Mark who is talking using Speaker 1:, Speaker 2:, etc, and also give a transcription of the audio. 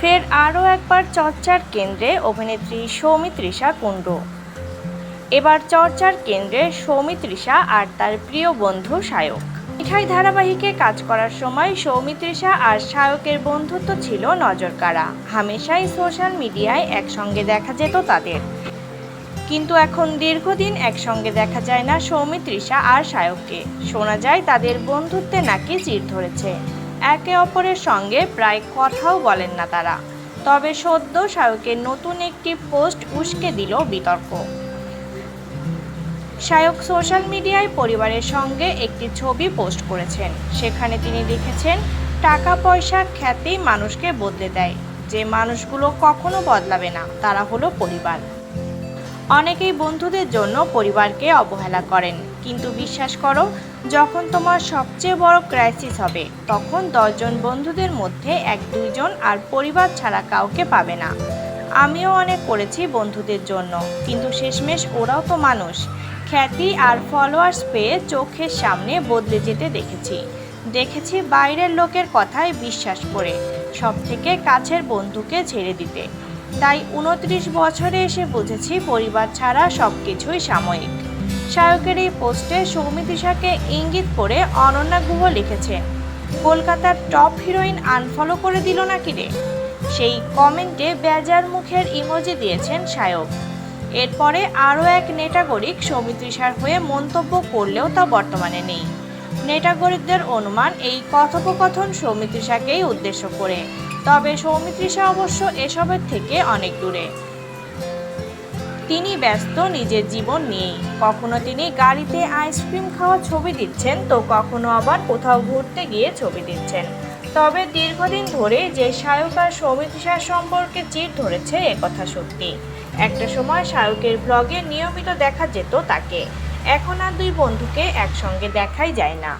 Speaker 1: ফের আরও একবার চর্চার কেন্দ্রে অভিনেত্রী সৌমিত্রিষা কুণ্ডু। এবার চর্চার কেন্দ্রে সৌমিত্রিষা আর তার প্রিয় বন্ধু সায়ক। মিঠাই ধারাবাহিকে কাজ করার সময় সৌমিত্রিষা আর সায়কের বন্ধুত্ব ছিল নজরকাড়া। হামেশাই সোশ্যাল মিডিয়ায় একসঙ্গে দেখা যেত তাদের। কিন্তু এখন দীর্ঘদিন একসঙ্গে দেখা যায় না সৌমিত্রিষা আর সায়ককে। শোনা যায় তাদের বন্ধুত্বে নাকি চির ধরেছে। একে অপরের সঙ্গে প্রায় কথাও বলেন না তারা। তবে সদ্য সায়কের নতুন একটি পোস্ট উস্কে দিল বিতর্ক। সায়ক সোশ্যাল মিডিয়ায় পরিবারের সঙ্গে একটি ছবি পোস্ট করেছেন। সেখানে তিনি লিখেছেন টাকা পয়সা খ্যাতি মানুষকে বদলে দেয়। যে মানুষগুলো কখনো বদলাবে না, তারা হলো পরিবার। অনেকেই বন্ধুদের জন্য পরিবারকে অবহেলা করেন। কিন্তু বিশ্বাস করো, যখন তোমার সবচেয়ে বড় ক্রাইসিস হবে, তখন দশজন বন্ধুদের মধ্যে এক দুইজন আর পরিবার ছাড়া কাউকে পাবে না। আমিও অনেক করেছি বন্ধুদের জন্য, কিন্তু শেষমেশ ওরাও তো মানুষ। খ্যাতি আর ফলোয়ার্স পেয়ে চোখের সামনে বদলে যেতে দেখেছি। দেখেছি বাইরের লোকের কথায় বিশ্বাস করে সব থেকে কাছের বন্ধুকে ছেড়ে দিতে। তাই উনত্রিশ বছরে এসে বুঝেছি পরিবার ছাড়া সব কিছুই সাময়িক। শায়কের এই পোস্টে সৌমিতিশাকে ইঙ্গিত করে অনন্যা গুহ লিখেছেন কলকাতার টপ হিরোইন আনফলো করে দিল নাকি রে? সেই কমেন্টে বেজার মুখের ইমোজি দিয়েছেন শায়ক। এরপরে আরও এক নেটাগরিক সৌমিত্রিষার হয়ে মন্তব্য করলেও তা বর্তমানে নেই। নেটাগরিকদের অনুমান এই কথোপকথন সৌমিত্রিষাকেই উদ্দেশ্য করে। তবে সৌমিত্রিষা অবশ্য এসবের থেকে অনেক দূরে। তিনি ব্যস্ত নিজের জীবন নিয়ে কখনো তিনি গাড়িতে আইসক্রিম খাওয়া ছবি দিচ্ছেন, তো কখনো আবার কোথাও ঘুরতে গিয়ে ছবি দিচ্ছেন। তবে দীর্ঘদিন ধরে যে শায়ক আর সৌমিত্রিষার সম্পর্কে চির ধরেছে একথা সত্যি। একটা সময় শায়কের ব্লগে নিয়মিত দেখা যেত তাকে। এখন আর দুই বন্ধুকে একসঙ্গে দেখাই যায় না।